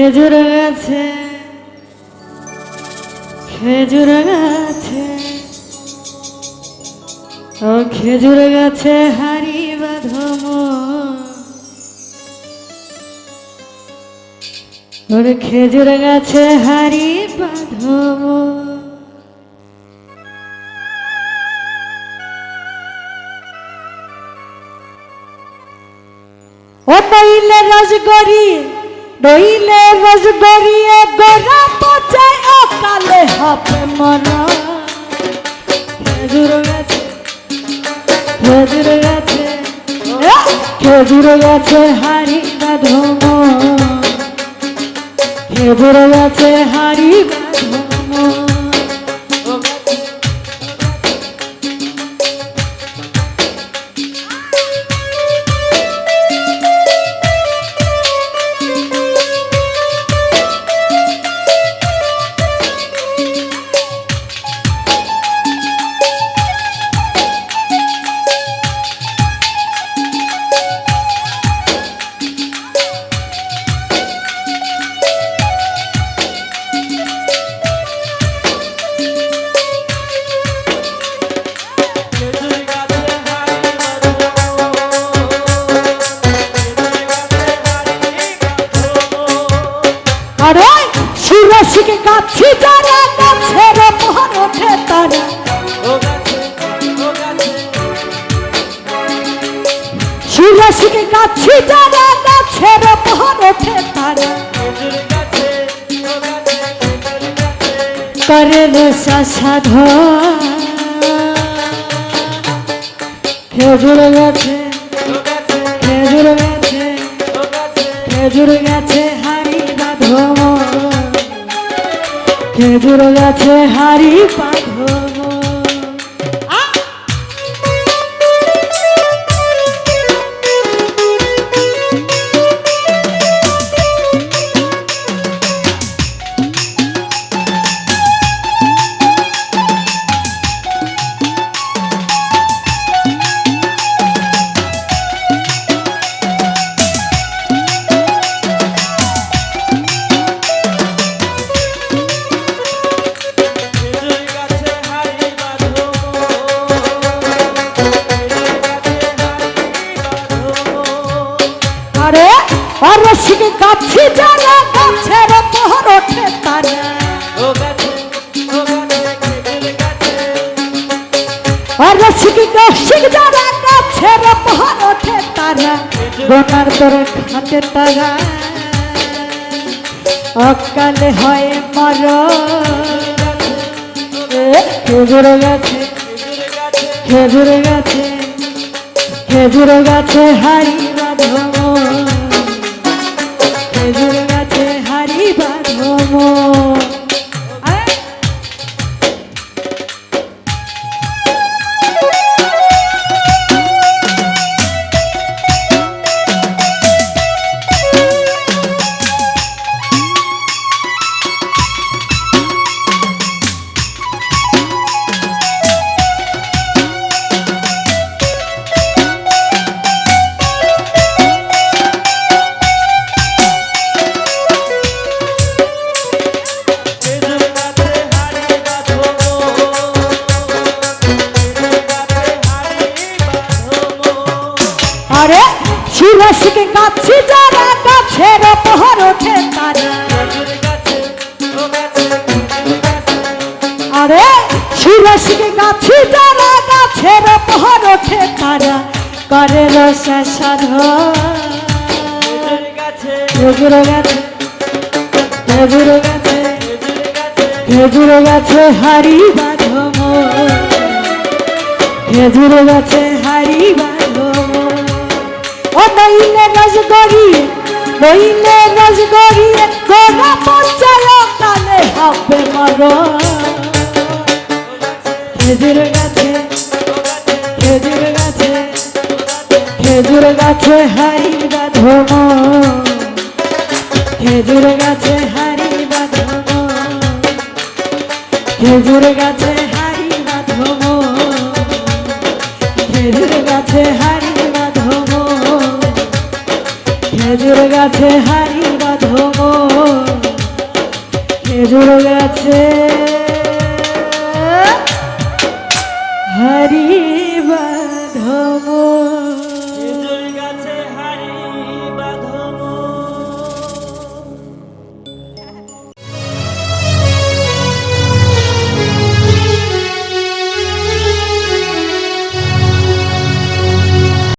খেজুর গাছে খেজুর গাছে। ও খেজুর গাছে হারি বাঁধম ওর খেজুর গাছে হারি বাঁধম ও পাইলে রসগরি নইলে রসগরি গোরা পচায় অকালে কালে হবে মরা খেজুর গাছে খেজুর গাছে খেজুর গাছে হারি বা বাঁধম খেজুর গাছে হারি বাঁধম কাছি যারা গাছের ওঠে তারা। করেল সাধ খেজুর গাছে খেজুর গাছে খেজুর গাছে হারি বাঁধব খেজুর গাছে হারি বাঁধব কাছি যারা গাছের মোহর ওঠে তারা। অরসিকে কাশিক যারা গাছের মোহর ওঠে তারা। গোনার তোর খাতে তারা। অকালে হয় মর। খেজুর গাছে খেজুর গাছে খেজুর গাছে হারি বাঁধব। খেজুর গাছে হারি বাঁধব আরে শিরশিকে কাছি যারা গাছের পহর ওঠে তারা। আরে শিরশিকে কাছি যারা গাছের পহর ওঠে তারা। করে রসা সাধ গাছে, খেজুর গাছে খেজুর গাছে হারি বাঁধব খেজুর গাছে হারি নইলে রসগরি নইলে রসগরি গোনা পঞ্চায় কালে হবে মর খেজুর গাছে খেজুর গাছে খেজুর গাছে হারি বাঁধব। খেজুর গাছে হারি বাঁধব। খেজুর গাছে গেছে হারি বাঁধব খেজুর গেছে। হারি বাঁধব